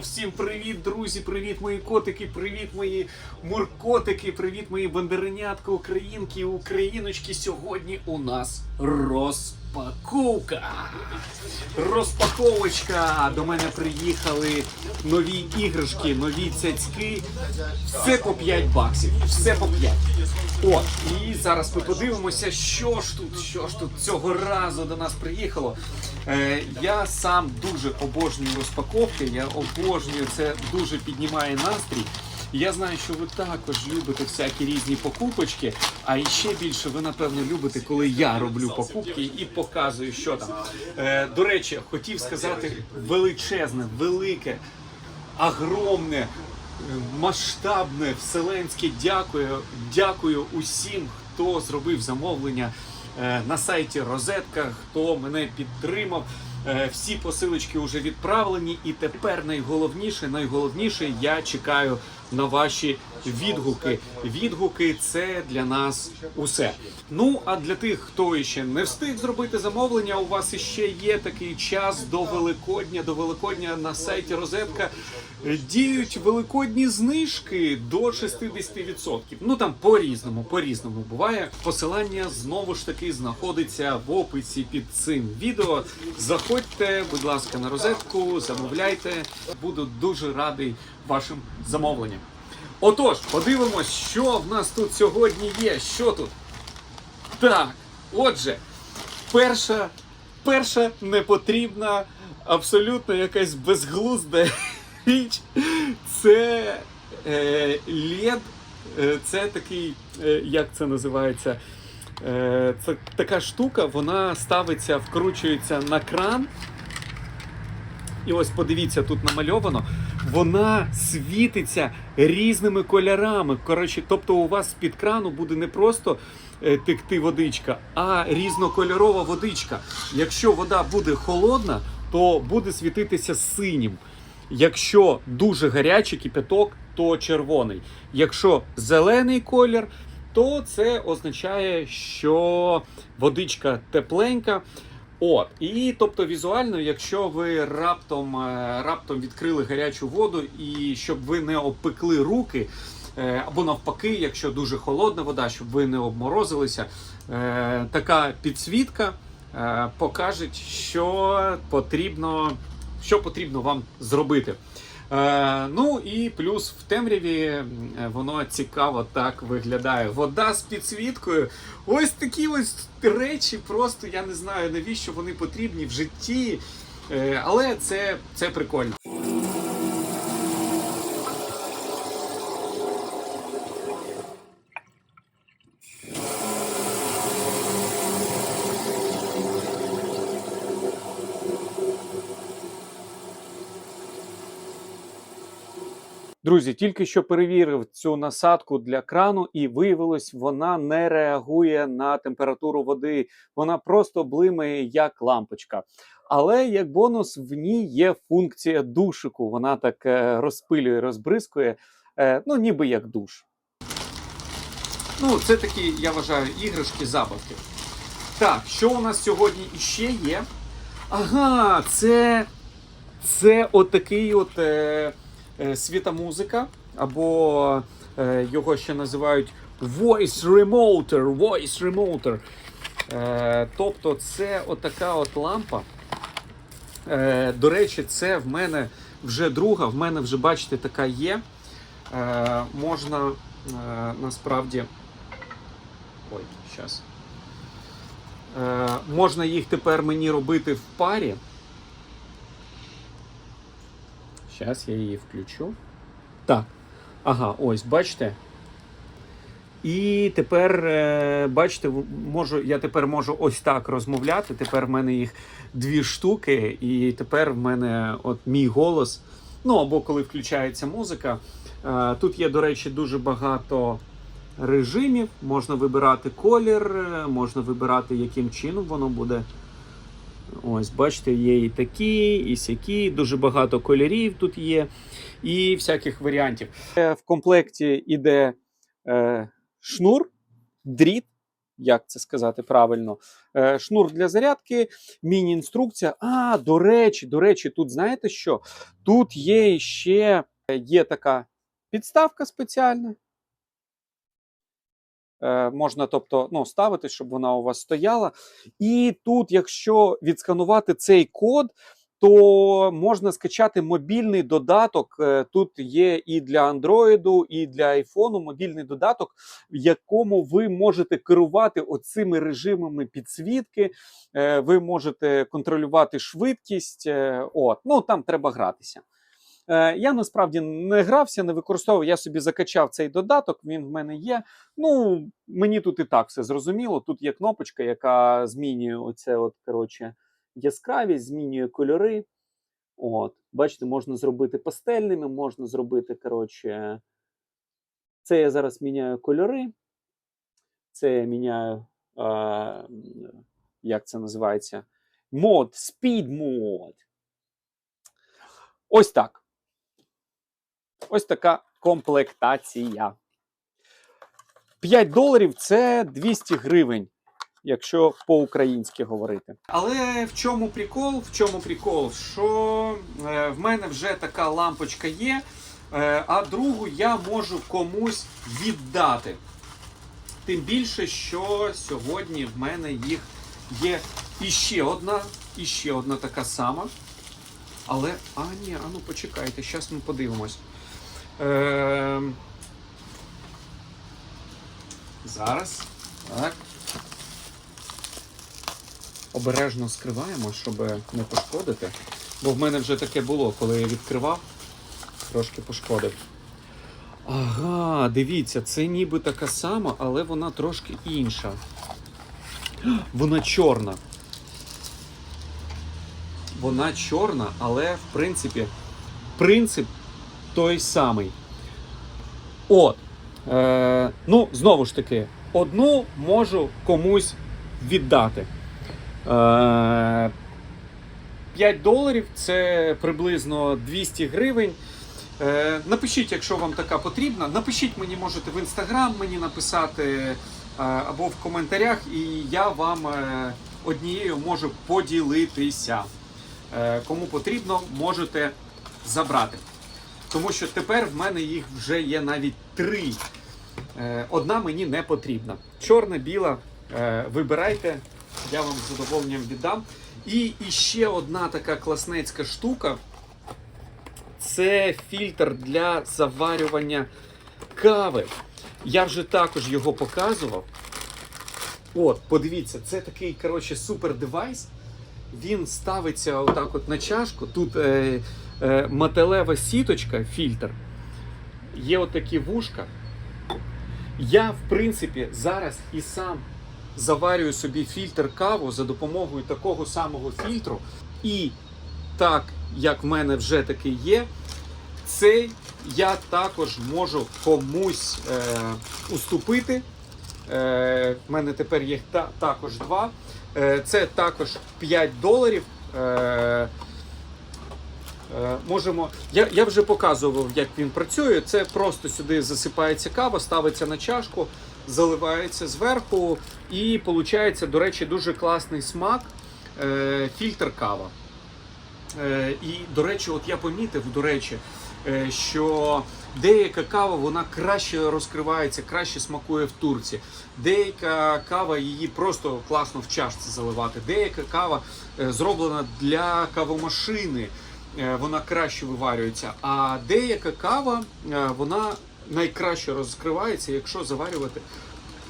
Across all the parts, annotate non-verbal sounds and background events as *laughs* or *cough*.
Всім привіт, друзі! Привіт, мої котики! Привіт, мої муркотики! Привіт, мої бандеренятка, українки, україночки! Сьогодні у нас розпаковка! Розпаковочка! До мене приїхали нові іграшки, нові цяцьки. Все по 5 баксів. Все по 5. От, і зараз ми подивимося, що ж тут, що ж тут цього разу до нас приїхало. Е, я сам дуже обожнюю розпаковки, я обожнюю це дуже піднімає настрій. Я знаю, що ви також любите всякі різні покупочки, а ще більше ви напевно любите, коли я роблю покупки і показую, що там. Е, до речі, хотів сказати величезне, велике, огромне, масштабне, вселенське дякую. Дякую усім, хто зробив замовлення на сайті Розетка, хто мене підтримав. Е, Всі посилочки вже відправлені, і тепер найголовніше, найголовніше, я чекаю на ваші відгуки. Відгуки це для нас усе. Ну а для тих, хто ще не встиг зробити замовлення, у вас іще є такий час до Великодня. До Великодня на сайті Розетка е, діють великодні знижки до 60%. Ну там по різному, по різному буває. Посилання знову ж таки знаходиться в описі під цим відео. Заходьте, будь ласка, на розетку, замовляйте. Буду дуже радий вашим замовленням. Отож, подивимось, що в нас тут сьогодні є. Що тут? Так, отже, перша, перша непотрібна, абсолютно якась безглузда *laughs* річ. Це е, LED, е, це такий, е, як це називається? Е, це така штука, вона ставиться, вкручується на кран. І ось подивіться, тут намальовано. Вона світиться різними кольорами. Коротше, тобто у вас з-під крану буде не просто е, текти водичка, а різнокольорова водичка. Якщо вода буде холодна, то буде світитися синім. Якщо дуже гарячий кипяток, то червоний. Якщо зелений колір, то це означає, що водичка тепленька. От, і тобто візуально, якщо ви раптом, е, раптом відкрили гарячу воду, і щоб ви не обпекли руки, е, або навпаки, якщо дуже холодна вода, щоб ви не обморозилися, е, така підсвітка покаже, що потрібно, що потрібно вам зробити. Е, ну і плюс в темряві воно цікаво так виглядає. Вода з підсвіткою. Ось такі ось речі, просто я не знаю навіщо вони потрібні в житті. Е, але це, це прикольно. Друзі, тільки що перевірив цю насадку для крану, і виявилось, вона не реагує на температуру води. Вона просто блимає як лампочка. Але як бонус, в ній є функція душику. Вона так е, розпилює, розбризкує, е, ну ніби як душ. Ну, це такі, я вважаю, іграшки, забавки. Так, що у нас сьогодні іще є? Ага, це, це отакий от. Е, е, світомузика, або е, його ще називають Voice Remoter. Voice Remoter. Е, тобто це отака от лампа. До речі, це в мене вже друга, в мене вже, бачите, така є. Можна насправді. Ой, зараз. Можна їх тепер мені робити в парі. Зараз я її включу. Так. Ага, ось, бачите. І тепер, е, бачите, можу, я тепер можу ось так розмовляти. Тепер в мене їх дві штуки, і тепер в мене от мій голос. Ну, або коли включається музика. Е, Тут є, до речі, дуже багато режимів. Можна вибирати колір, е, можна вибирати, яким чином воно буде. Ось, бачите, є і такі, і сякі, дуже багато кольорів тут є, і всяких варіантів. Е, В комплекті йде е, шнур, дріт як це сказати правильно, е, шнур для зарядки, міні-інструкція. А, до речі, до речі, тут знаєте що? Тут є ще є така підставка спеціальна. Е, можна, тобто, ну, ставити, щоб вона у вас стояла. І тут, якщо відсканувати цей код, то можна скачати мобільний додаток. Е, Тут є і для Android, і для iPhone мобільний додаток, в якому ви можете керувати оцими режимами підсвітки. Е, Ви можете контролювати швидкість. От, ну там треба гратися. Е, Я насправді не грався, не використовував. Я собі закачав цей додаток. Він в мене є. Ну мені тут і так все зрозуміло. Тут є кнопочка, яка змінює оце, от коротше, яскравість, змінює кольори. От, бачите, можна зробити пастельними, можна зробити, коротше, це я зараз міняю кольори. Це я міняю, е, як це називається? Мод, speed мод. Ось так. Ось така комплектація. 5 доларів це 200 гривень, якщо по-українськи говорити. Але в чому прикол? В чому прикол? Що е, в мене вже така лампочка є, е, а другу я можу комусь віддати. Тим більше, що сьогодні в мене їх є іще одна, іще одна така сама. Але, а ні, а ну почекайте, зараз ми подивимось. Е, зараз. Так. Обережно скриваємо, щоб не пошкодити. Бо в мене вже таке було, коли я відкривав, трошки пошкодив. Ага, дивіться, це ніби така сама, але вона трошки інша. Вона чорна. Вона чорна, але в принципі принцип той самий. От. Е, ну, знову ж таки, одну можу комусь віддати. Е, 5 доларів це приблизно 200 гривень. Е, напишіть, якщо вам така потрібна. Напишіть мені, можете в інстаграм мені написати е, або в коментарях, і я вам е, однією можу поділитися. Е, кому потрібно, можете забрати. Тому що тепер в мене їх вже є навіть три. Е, Одна мені не потрібна. Чорна, біла. е, Вибирайте, я вам з задоволенням віддам. І ще одна така класнецька штука. Це фільтр для заварювання кави. Я вже також його показував. От, подивіться, це такий коротше, супер девайс. Він ставиться отак от на чашку. Тут е, металева сіточка, фільтр. Є отакі вушка. Я, в принципі, зараз і сам заварюю собі фільтр каву за допомогою такого самого фільтру. І так, як в мене вже такий є, цей я також можу комусь е, уступити. Е, в мене тепер їх та, також два. Е, це також 5 доларів. Е, е, можемо. Я, я вже показував, як він працює. Це просто сюди засипається кава, ставиться на чашку, заливається зверху, і виходить, до речі, дуже класний смак. Е, фільтр кава. Е, і, до речі, от я помітив, до речі, е, що деяка кава вона краще розкривається, краще смакує в турці. Деяка кава її просто класно в чашці заливати. Деяка кава е, зроблена для кавомашини, е, вона краще виварюється. А деяка кава е, вона найкраще розкривається, якщо заварювати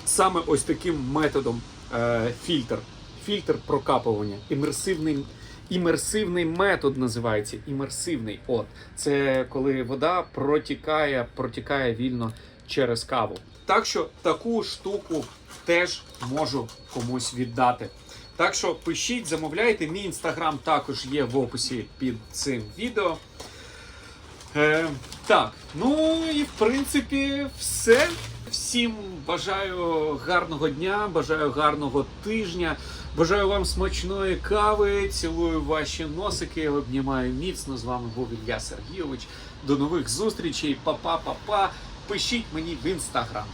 саме ось таким методом е, фільтр. Фільтр прокапування, імерсивний, імерсивний метод називається. Імерсивний. От це коли вода протікає, протікає вільно через каву. Так що таку штуку теж можу комусь віддати. Так що пишіть, замовляйте. Мій інстаграм також є в описі під цим відео. Е, так, ну і в принципі все. Всім бажаю гарного дня, бажаю гарного тижня, бажаю вам смачної кави, цілую ваші носики, обнімаю міцно. З вами був Ілля Сергійович. До нових зустрічей. Па-па-па-па. Пишіть мені в інстаграм.